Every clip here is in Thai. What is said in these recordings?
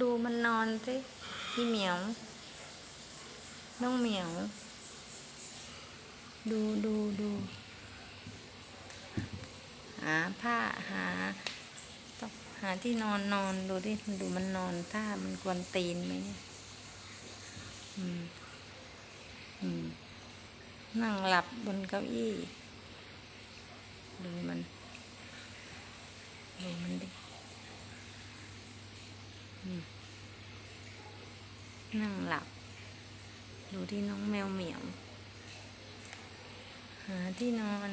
ดูมันนอนสิพี่เหมียว น้องเหมียว ดูดูดูหาผ้าหาต้องหาที่นอนนอนดูดิดูมันนอนท่ามันกวนตีนไหมอืมอืมนั่งหลับบนเก้าอี้ ดูมัน ดูมันดิ นั่งหลับ ดูที่น้องแมวเหมียว หาที่นอน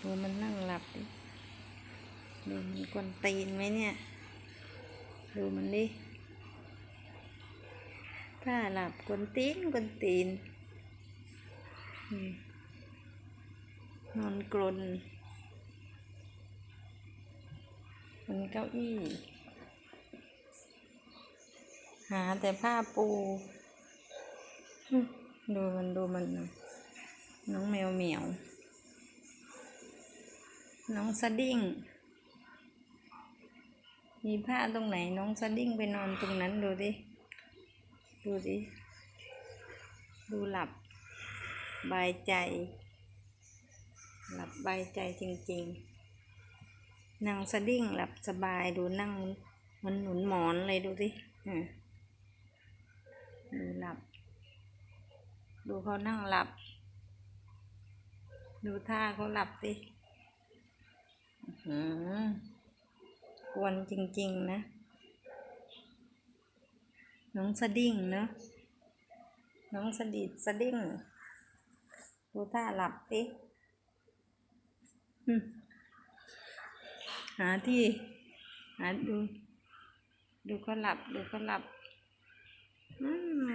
ดูมันนั่งหลับดิ ดูมันกวนตีนไหมเนี่ย ดูมันดิ ถ้าหลับกวนตีนกวนตีนอืมนอนกลน บนเก้าอี้ หาแต่ผ้าปู ดูมันดูมันนะน้องแมวเหมียว น้องสดิ้ง มีผ้าตรงไหน น้องสดิ้งไปนอนตรงนั้นดูดิ ดูดิ ดูหลับบายใจ หลับบายใจจริง ๆ นางสะดิ้งหลับสบายดูนั่งมันหนุนหมอนเลยดูสิดูหลับ ดูเขานั่งหลับ ดูท่าเขาหลับสิอื้อหือกวนจริง ๆ นะ น้องสะดิ้งเนอะน้องสะดิดสะดิ้ง ดูท่าหลับสิอืม หาที่หาดู ดูเขาหลับ ดูเขาหลับอืม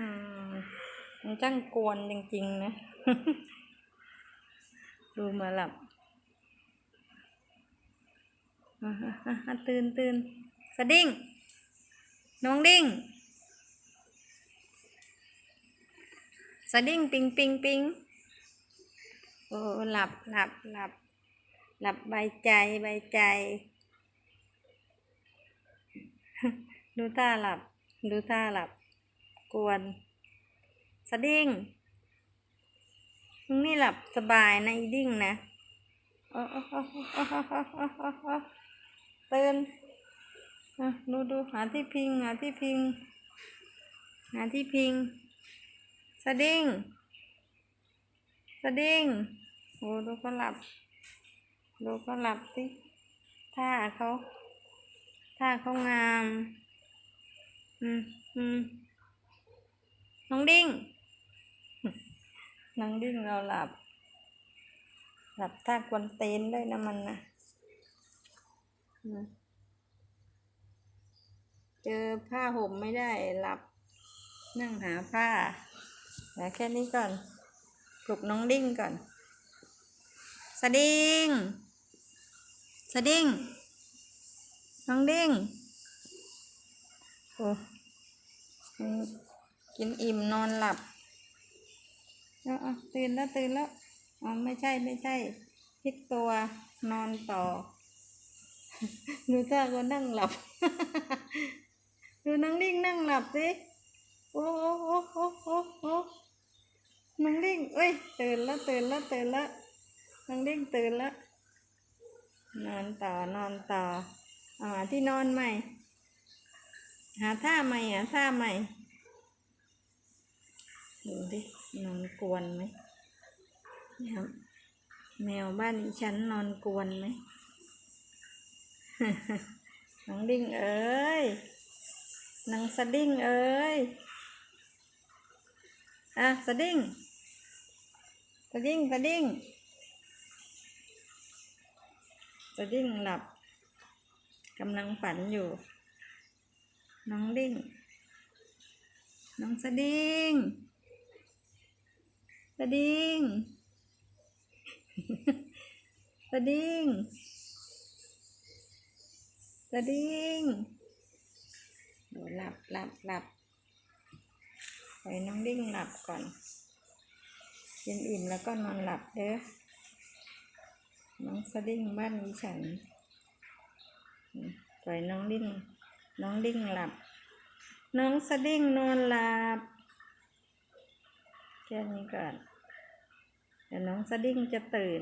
มันจ้างกวนจริง ๆ นะ ดูมาหลับอะอะอะอะตื่นตื่นสดิ้ง น้องดิ้งสดิ้งปิงปิงปิงโอ้หลับหลับหลับหลับใบใจใบใจ ดูตาหลับ ดูตาหลับ กวน สะดิ้งมึงนี่หลับสบายนะอีดิ้งนะตื่นดูดูหาที่พิง หาที่พิง หาที่พิง สะดิ้ง สะดิ้งโอ้ดูก็หลับ ดูก็หลับสิท่าเขา ท่าเขางาม อืมอืมน้องดิ้ง น้องดิ้งเราหลับ หลับท่ากวนเต้นด้วยนะมันนะเจอผ้าห่มไม่ได้หลับ นั่งหาผ้าแล้วแค่นี้ก่อน ปลุกน้องดิ้งก่อน สดิ้ง สดิ้ง น้องดิ้งโอ้อืมกินอิ่มนอนหลับเอาเอตื่นแล้วตื่นแล้วอ๋อไม่ใช่ไม่ใช่พลิกตัวนอนต่อดูท่าก็นั่งหลับ ดูน้องดิ้งนั่งหลับสิโอ้โอ้โอ้โอ้โอ้โอ้น้องดิ้งเอ้ยตื่นแล้วตื่นแล้วตื่นแล้วน้องดิ้งตื่นแล้วนอนต่อนอนต่อ เอาหาที่นอนใหม่ หาท่าใหม่หาท่าใหม่ ดูดินอนกวนไหมนี่ยครับแมวบ้านดิฉันนอนกวนไหมน้องดิ้งเอ้ยนางสดิ้งเอ้ยอะสดิ้งสดิ้งสดิ้งสดิ้งหลับ กำลังฝันอยู่ น้องดิ้ง น้องสดิ้งสดิ้งสดิ้งสดิ้งเดี๋ยวหลับหลับหลับไปน้องดิ้งหลับก่อนกินอิ่มแล้วก็นอนหลับเด้อน้องสดิ้งบ้านดิฉัน ปล่อยน้องดิ้งน้องดิ้งหลับ น้องสดิ้งนอนหลับแค่นี้ก่อนเดี๋ยวน้องสดิ้งจะตื่น